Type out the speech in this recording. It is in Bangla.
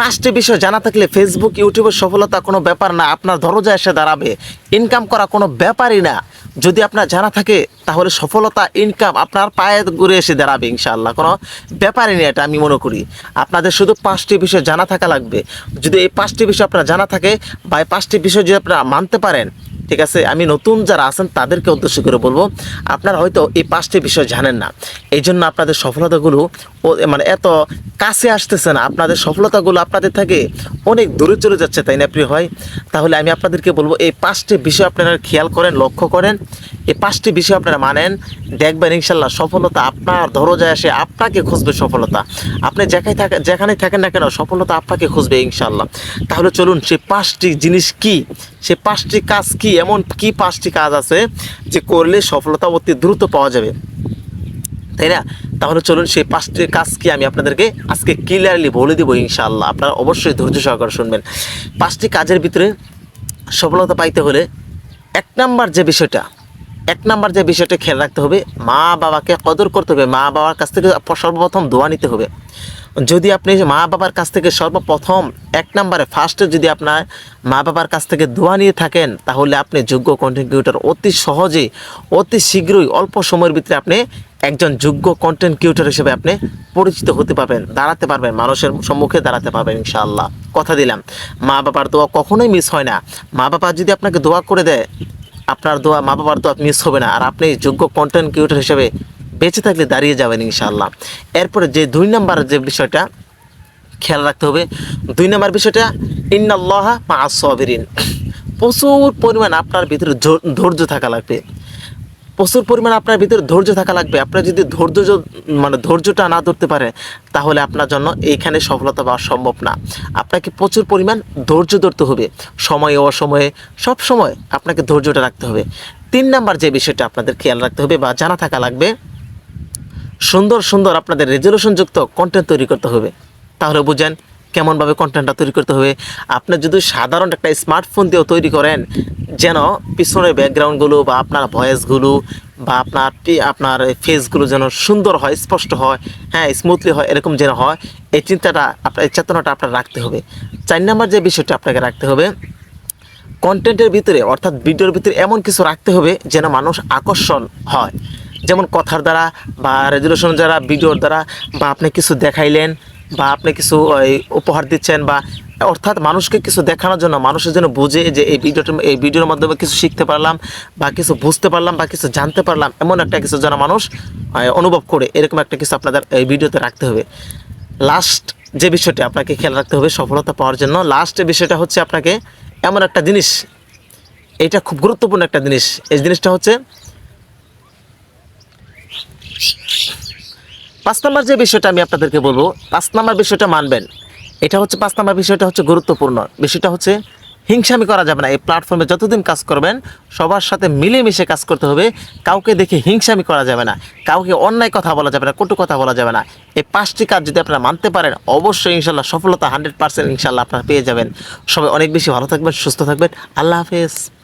পাঁচটি বিষয় জানা থাকলে ফেসবুক ইউটিউবের সফলতা কোনো ব্যাপার না, আপনার দরজা এসে দাঁড়াবে। ইনকাম করা কোনো ব্যাপারই না। যদি আপনার জানা থাকে, তাহলে সফলতা ইনকাম আপনার পায়ে ঘুরে এসে দাঁড়াবে ইনশাআল্লাহ। কোনো ব্যাপারই না এটা আমি মনে করি। আপনাদের শুধু পাঁচটি বিষয় জানা থাকা লাগবে। যদি এই পাঁচটি বিষয় আপনার জানা থাকে বা এই পাঁচটি বিষয় যদি আপনারা মানতে পারেন ঠিক আছে? আমি নতুন যারা আছেন, তাদেরকে উদ্দেশ্য করে বলব, আপনারা হয়তো এই পাঁচটি বিষয় জানেন না। এই জন্য আপনাদের সফলতাগুলো মানে এত কাছে আসতেছে না। আপনাদের সফলতাগুলো আপনাদের থেকে অনেক দূরে চলে যাচ্ছে, তাই না প্রিয় হয় তাহলে আমি আপনাদেরকে বলব, এই পাঁচটি বিষয় আপনারা খেয়াল করেন, লক্ষ্য করেন। এই পাঁচটি বিষয় আপনারা মানেন, দেখবেন ইনশাল্লাহ সফলতা আপনার দরজায় আসে আপনাকে খুঁজবে সফলতা। আপনি যেখানে থাকেন যেখানে থাকেন না কেন, সফলতা আপনাকে খুঁজবে ইনশাল্লাহ। তাহলে চলুন, সেই পাঁচটি জিনিস কি? সে পাঁচটি কাজ কি? এমন কি পাঁচটি কাজ আছে যে করলে সফলতা অতি দ্রুত পাওয়া যাবে? তাই না? তাহলে চলুন সেই পাঁচটি কাজ কি আমি আপনাদেরকে আজকে ক্লিয়ারলি বলে দেবো ইনশাআল্লাহ। আপনারা অবশ্যই ধৈর্য সহকারে শুনবেন। পাঁচটি কাজের ভিতরে সফলতা পাইতে হলে এক নাম্বার যে বিষয়টা এক নাম্বার যে বিষয়টা খেয়াল রাখতে হবে, মা বাবাকে কদর করতে হবে, মা বাবার কাছ থেকে সর্বপ্রথম দোয়া নিতে হবে। যদি আপনি মা বাবার কাছ থেকে সর্বপ্রথম এক নম্বরে ফার্স্টে যদি আপনার মা বাবার কাছ থেকে দোয়া নিয়ে থাকেন, তাহলে আপনি যোগ্য কন্টেন্ট অতি সহজেই, অতি শীঘ্রই, অল্প সময়ের ভিতরে আপনি একজন যোগ্য কন্টেন্ট ক্রিয়েটর হিসেবে আপনি পরিচিত হতে পারবেন, দাঁড়াতে পারবেন, মানুষের সম্মুখে দাঁড়াতে পারবেন, ইনশাআল্লাহ। কথা দিলাম। মা বাবার দোয়া কখনোই মিস হয় না। মা বাবা যদি আপনাকে দোয়া করে দেয় আপনার দোয়া মা বাবার দোয়া মিস হবে না। আর আপনি যোগ্য কন্টেন্ট ক্রিয়েটর হিসেবে বেঁচে থাকলে দাঁড়িয়ে যাবেন ইনশাআল্লাহ। এরপরে যে দুই নাম্বার যে বিষয়টা, খেয়াল রাখতে হবে। দুই নাম্বার বিষয়টা, ইন্নাল্লাহা মা সবিরিন প্রচুর পরিমাণ আপনার ভিতরে ধৈর্য থাকা লাগবে। প্রচুর পরিমাণ আপনার ভিতরে ধৈর্য থাকা লাগবে। আপনার যদি ধৈর্য মানে ধৈর্যটা না ধরতে পারে, তাহলে আপনার জন্য এইখানে সফলতা পাওয়া সম্ভব না। আপনাকে প্রচুর পরিমাণ ধৈর্য ধরতে হবে। সময়ে অসময়ে, সব সময় আপনাকে ধৈর্যটা রাখতে হবে। তিন নাম্বার যে বিষয়টা আপনাদের খেয়াল রাখতে হবে বা জানা থাকা লাগবে, সুন্দর সুন্দর আপনাদের রেজলিউশনযুক্ত কন্টেন্ট তৈরি করতে হবে। তাহলে বুঝেন কেমনভাবে কন্টেন্টটা তৈরি করতে হবে। আপনি যদি সাধারণ একটা স্মার্টফোন দিয়েও তৈরি করেন যেন পিছনের ব্যাকগ্রাউন্ডগুলো বা আপনার ভয়েসগুলো বা আপনার আপনার ফেসগুলো যেন সুন্দর হয়, স্পষ্ট হয় হ্যাঁ স্মুথলি হয়, এরকম যেন হয়, এই চিন্তাটা আপনার, এই চেতনাটা আপনার রাখতে হবে। চার নাম্বার যে বিষয়টা আপনাকে রাখতে হবে কন্টেন্টের ভিতরে, অর্থাৎ ভিডিওর ভিতরে এমন কিছু রাখতে হবে যেন মানুষ আকর্ষণ হয়। যেমন কথার দ্বারা বা রেজুলেশন দ্বারা ভিডিওর দ্বারা বা আপনি কিছু দেখাইলেন বা আপনি কিছু উপহার দিচ্ছেন বা অর্থাৎ মানুষকে কিছু দেখানোর জন্য, মানুষের জন্য বুঝে যে এই ভিডিওটা এই ভিডিওর মাধ্যমে কিছু শিখতে পারলাম বা কিছু বুঝতে পারলাম বা কিছু জানতে পারলাম, এমন একটা কিছু যেন মানুষ অনুভব করে, এরকম একটা কিছু আপনাদের এই ভিডিওতে রাখতে হবে। লাস্ট যে বিষয়টা আপনাকে খেয়াল রাখতে হবে সফলতা পাওয়ার জন্য লাস্ট বিষয়টা হচ্ছে আপনাকে এমন একটা জিনিস, এটা খুব গুরুত্বপূর্ণ একটা জিনিস, এই জিনিসটা হচ্ছে পাঁচ নম্বর যে বিষয়টা আমি আপনাদেরকে বলব, পাঁচ নম্বর বিষয়টা মানবেন। এটা হচ্ছে পাঁচ নম্বর বিষয়টা হচ্ছে গুরুত্বপূর্ণ। বিষয়টা হচ্ছে হিংসামি করা যাবে না। এই প্ল্যাটফর্মে যতদিন কাজ করবেন, সবার সাথে মিলেমিশে কাজ করতে হবে। কাউকে দেখে হিংসামি করা যাবে না। কাউকে অন্যায় কথা বলা যাবে না, কটু কথা বলা যাবে না। এই পাঁচটি কাজ যদি আপনারা মানতে পারেন, অবশ্যই ইনশাল্লাহ সফলতা হান্ড্রেড পার্সেন্ট ইনশাল্লাহ আপনারা পেয়ে যাবেন। সবাই অনেক বেশি ভালো থাকবেন, সুস্থ থাকবেন। আল্লাহ হাফেজ।